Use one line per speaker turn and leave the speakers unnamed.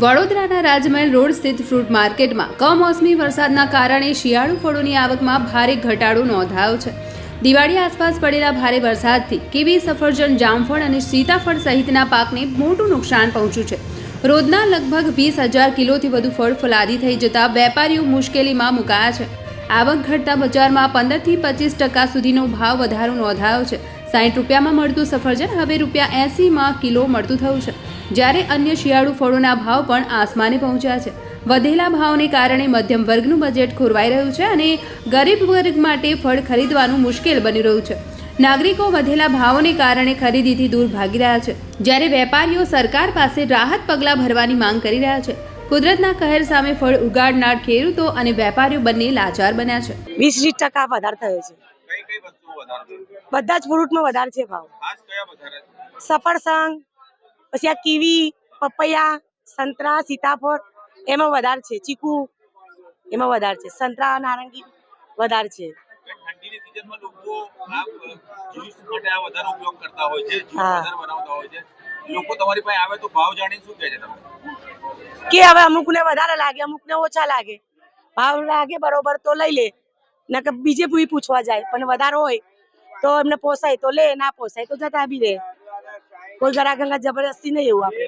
વડોદરાના રાજમહેલ રોડ સ્થિત ફ્રૂટ માર્કેટમાં કમોસમી વરસાદના કારણે શિયાળુ ફળોની આવકમાં ભારે ઘટાડો નોંધાયો છે. દિવાળી આસપાસ પડેલા ભારે વરસાદથી કીવી સફરજન, જામફળ અને સીતાફળ સહિતના પાકને મોટું નુકસાન પહોંચ્યું છે. રોજના લગભગ વીસ હજાર કિલોથી વધુ ફળ ફલાદી થઈ જતા વેપારીઓ મુશ્કેલીમાં મુકાયા છે. આવક ઘટતા બજારમાં પંદરથી પચીસ ટકા સુધીનો ભાવ વધારો નોંધાયો છે. સાઠ રૂપિયામાં મળતું સફરજન, હવે રૂપિયા એંસીમાં કિલો મળતું થયું છે. જ્યારે અન્ય શિયાળુ ફળોના ભાવ પણ આસમાને પહોંચ્યા છે. વધેલા ભાવને કારણે મધ્યમ વર્ગનું બજેટ ખોરવાઈ રહ્યું છે અને ગરીબ વર્ગ માટે ફળ ખરીદવાનું મુશ્કેલ બની રહ્યું છે. નાગરિકો વધેલા ભાવોને કારણે ખરીદીથી દૂર ભાગી રહ્યા છે. જ્યારે વેપારીઓ સરકાર પાસે રાહત પગલાં ભરવાની માંગ કરી રહ્યા છે. કુદરતના કહેર સામે ફળ ઉગાડનાર ખેડૂતો અને વેપારીઓ બંને લાચાર બન્યા છે.
વીસ ટકા વધારે થયો છે. બધા જ ફ્રૂટમાં વધારે છે ભાવ. સફરસંગ પછી આ કીવી પપૈયા સંતરા સીતાફળ એમાં વધારે છે. ચીકુ એમાં વધારે છે. સંતરા નારંગી વધારે છે. કે હવે અમુક ને વધારે લાગે અમુક ને ઓછા લાગે. ભાવ લાગે બરોબર તો લઈ લે. નકર બીજે બી પૂછવા જાય, પણ વધારે હોય તો એમને પોસાય તો લે, ના પોસાય તો જતા બી રે કોઈ અંગત જબરદસ્તી નહીં એવું આપણે.